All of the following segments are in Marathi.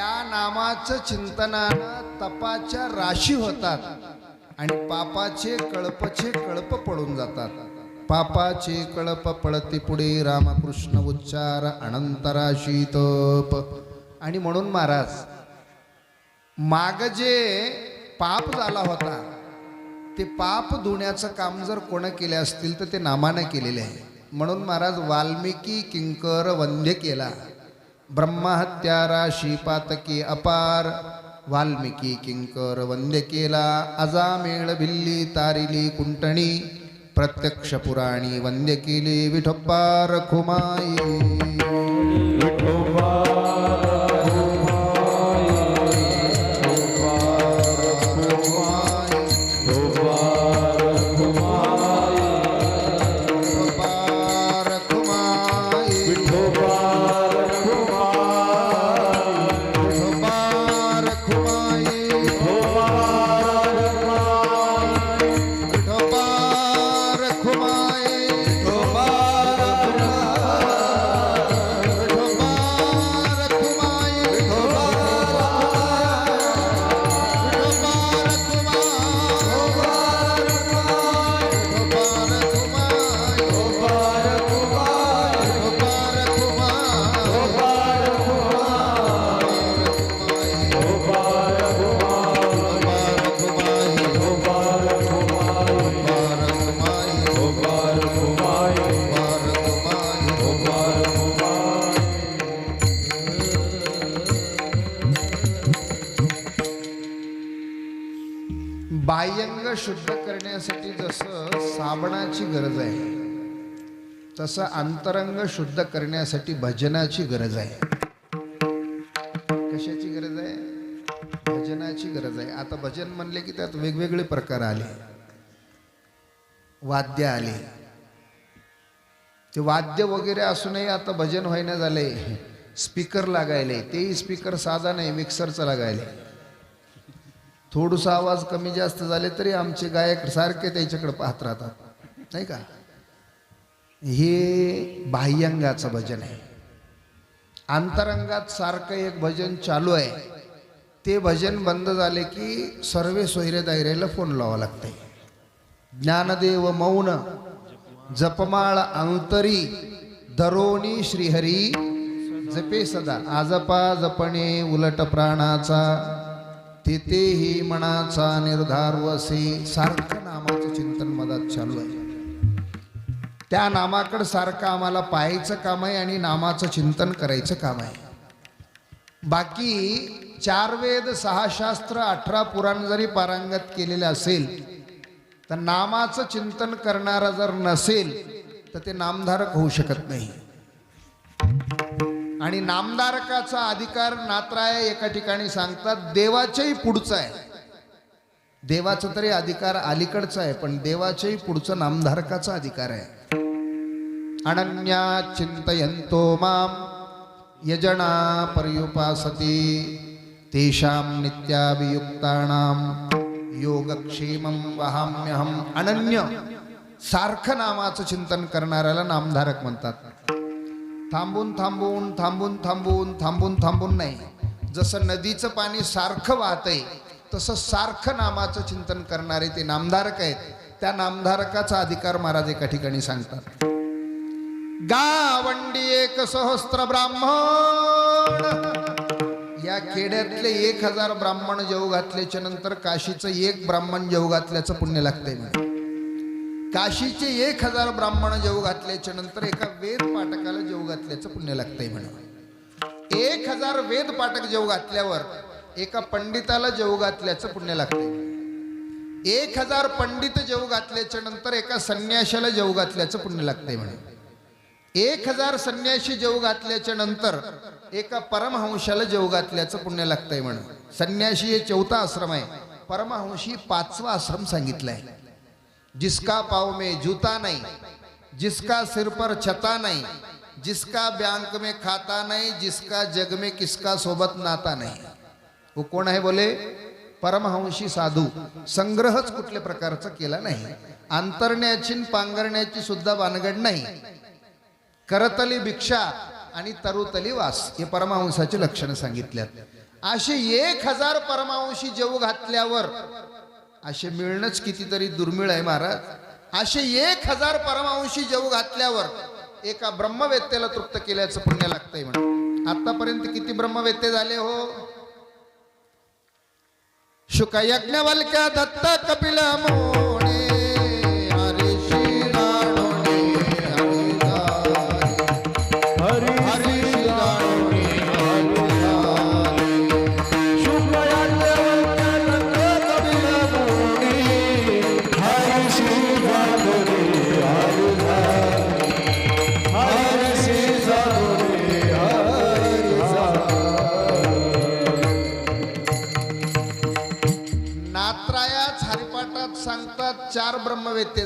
त्या नामाचं चिंतनानं तपाच्या राशी होतात आणि पापाचे कळपचे कळप पडून जातात. पापाचे कळप पळते पुढे रामकृष्ण उच्चार अनंतराशी तप आणि म्हणून महाराज माग जे पाप झाला होता ते पाप धुण्याचं काम जर कोण केले असतील तर ते नामानं केलेले आहे. म्हणून महाराज वाल्मिकी किंकर वंद्य केला. ब्रह्महत्यारा श्रीपातकी अपार. वाल्मिकी किंकर वंद्य केला. अजामेळ भिल्ली तारिली कुंटणी. प्रत्यक्ष पुराणी वंद्य केली विठप्पार खुमाई. शुद्ध करण्यासाठी जसं साबणाची गरज आहे तसं अंतरंग शुद्ध करण्यासाठी भजनाची गरज आहे. कशाची गरज आहे? भजनाची गरज आहे. आता भजन म्हणले की त्यात वेगवेगळे प्रकार आले. वाद्य आले. ते वाद्य वगैरे असूनही आता भजन व्हायना झाले स्पीकर लागायले. तेही स्पीकर साधा नाही मिक्सरचं लागायला. थोडसा आवाज कमी जास्त झाले तरी आमचे गायक सारखे त्याच्याकडे पाहत राहतात. नाही का? हे बाह्यंगाचं भजन आहे. अंतरंगात सारखं एक भजन चालू आहे. ते भजन बंद झाले की सर्वे सोयरे दायरेला फोन लावा लागते. ज्ञानदेव मौन जपमाळ अंतरी धरोणी श्रीहरी जपे सदा. आजपा जपणे उलट प्राणाचा. तेथेही मनाचा निर्धार वसे सारखं नामाचं चिंतन मधात चालू आहे. त्या नामाकडं सारखं आम्हाला पाहायचं काम आहे आणि नामाचं चिंतन करायचं काम आहे. बाकी चार वेद सहा शास्त्र अठरा पुराण जरी पारांगत केलेले असेल तर नामाचं चिंतन करणारा जर नसेल तर ते नामधारक होऊ शकत नाही. आणि नामधारकाचा अधिकार नात्राय एका ठिकाणी सांगतात देवाच्याही पुढचा आहे. देवाचा तरी अधिकार अलीकडचा आहे पण देवाच्याही पुढचा नामधारकाचा अधिकार आहे. अनन्या चिंतयंतो माम यजना पर्युपासती तेषां नित्याभियुक्तानां योगक्षेमं वहाम्यहम. अनन्य सारखं नामाचं चिंतन करणाऱ्याला नामधारक म्हणतात. थांबून थांबून थांबून थांबून थांबून थांबून नाही. जसं नदीचं पाणी सारखं वाहतंय तसं सारखं नामाचं चिंतन करणारे ते नामधारक आहेत. त्या नामधारकाचा अधिकार महाराज एका ठिकाणी सांगतात. गावंडी एक सहस्त्र ब्राह्मण. या खेड्यातले एक हजार ब्राह्मण जेव घातल्याच्या नंतर काशीचं एक ब्राह्मण जेव घातल्याचं पुण्य लागतंय. म्हणे काशीचे एक हजार ब्राह्मण जेव घातल्याच्या नंतर एका वेद पाठकाला जेव घातल्याचं पुण्य लागतंय म्हणे. एक हजार वेद पाठक जेव घातल्यावर एका पंडिताला जेव घातल्याचं पुण्य लागतंय. एक हजार पंडित जेव घातल्याच्या नंतर एका संन्याशाला जेव घातल्याचं पुण्य लागतंय म्हणून एक हजार संन्याशी जेव घातल्याच्या नंतर एका परमहंशाला जेव घातल्याचं पुण्य लागतंय म्हणून संन्याशी हे चौथा आश्रम आहे. परमहंशी पाचवा आश्रम सांगितलाय. जिसका पाव में जूता नहीं जिसका सिर पर छता नहीं जिसका बैंक में खाता नहीं जिसका जग में किसका सोबत नाता नहीं। वो कोण आहे बोले? परमहंशी साधू। संग्रहच कुठल्या प्रकारचा केला नाही. अंतरण्याची पांघरण्याची सुद्धा भानगड नाही. करतली भिक्षा आणि तरुतली वास हे परमहंसाची लक्षणं सांगितल्यात. असे एक हजार परमांशी जेव घातल्यावर असे मिळणंच कितीतरी दुर्मिळ आहे महाराज. असे एक हजार परमांशी जेव घातल्यावर एका ब्रह्मवेत्याला तृप्त केल्याचं पुण्य लागतंय म्हणून. आतापर्यंत किती ब्रह्मवेत्ते झाले हो? शुक यज्ञवल्क्य दत्त कपिल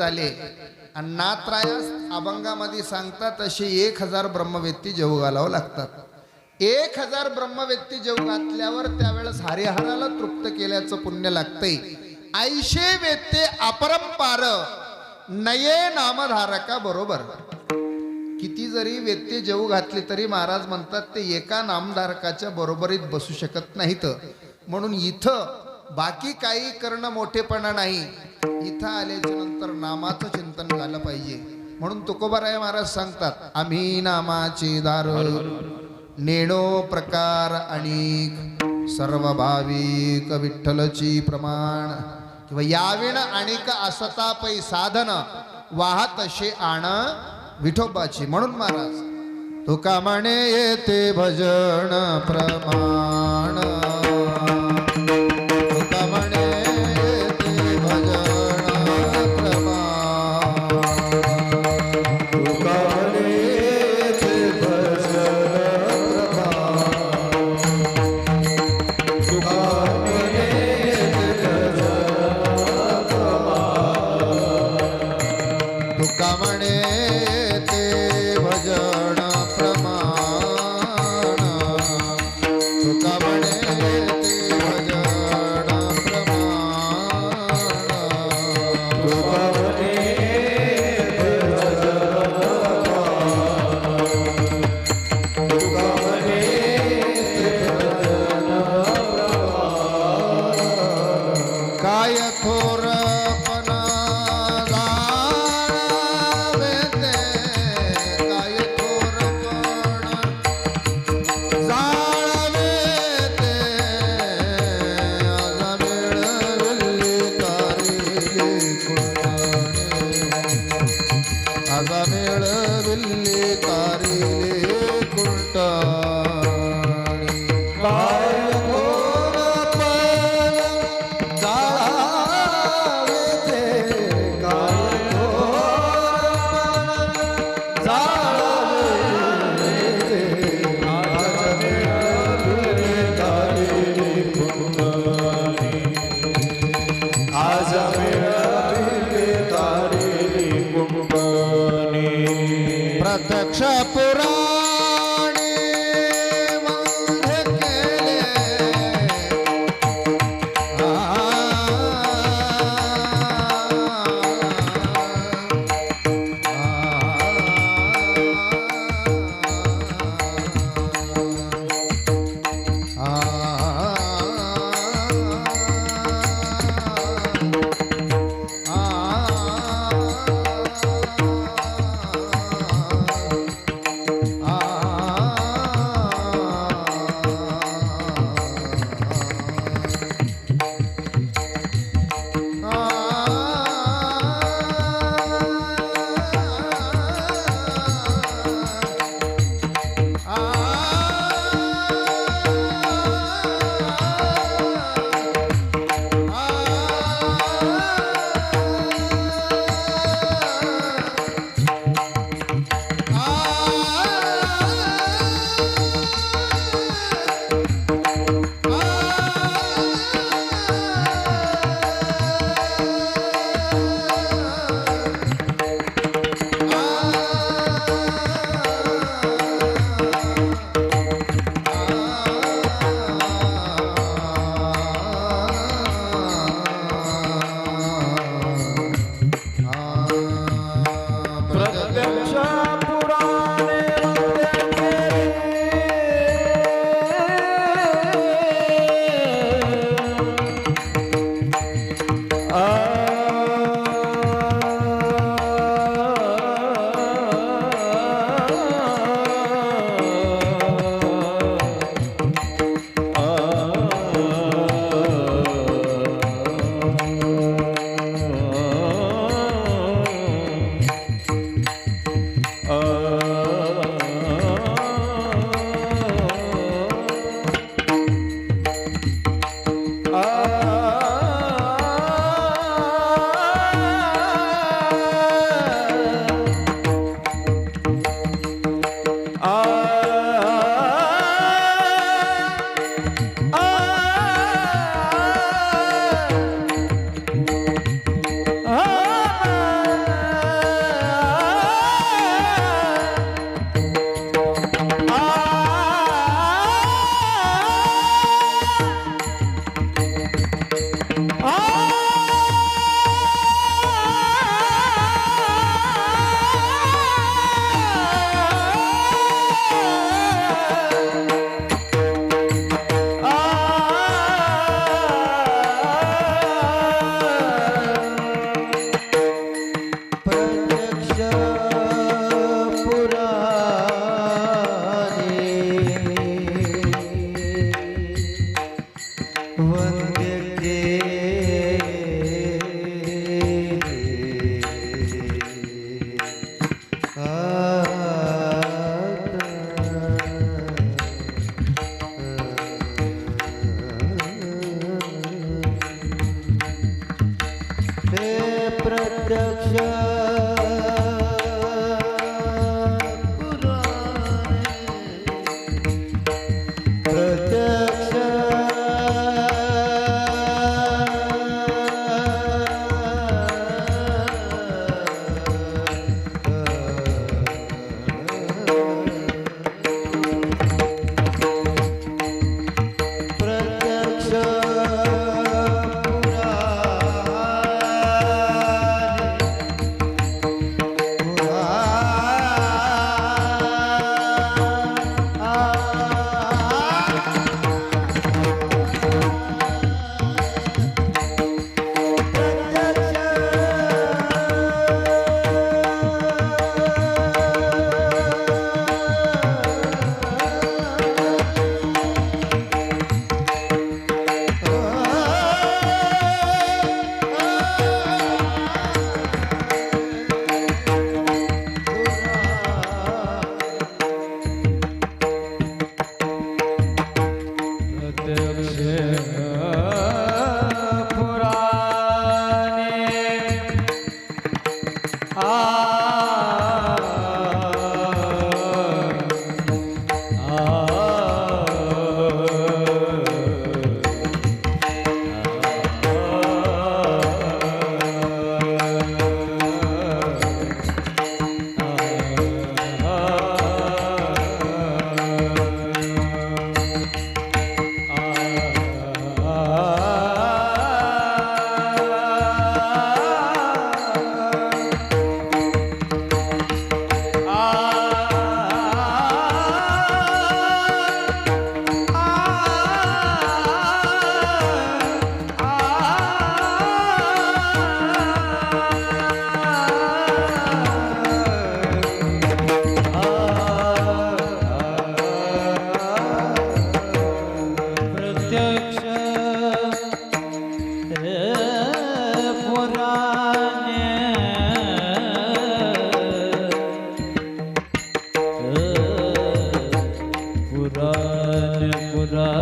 झाले. आणि नात्रायास अभंगामध्ये सांगतात असे एक हजार ब्रह्मवेत्ती जेव घालावं लागतात. एक हजार ब्रह्मवेत्ती जेव घातल्यावर त्यावेळेस हरिहराला तृप्त केल्याचं पुण्य लागतंय. ऐशे वेत्ते अपरंपार नये नामधारका बरोबर. किती जरी व्यक्ती जेऊ घातली तरी महाराज म्हणतात ते एका नामधारकाच्या बरोबरीत बसू शकत नाहीत. म्हणून इथं बाकी काही करणं मोठेपणा नाही. इथं आल्याच्यानंतर नामाचं चिंतन झालं पाहिजे. म्हणून तुकोबाराय महाराज सांगतात आम्ही नामाची दार नेणो प्रकार अनेक सर्व भाविक विठ्ठलची प्रमाण. किंवा याविण अनेक असता पै साधन वाहत असे आण विठोबाची. म्हणून महाराज तुका म्हणे येते भजन प्रमाण. तुका What?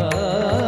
पुराण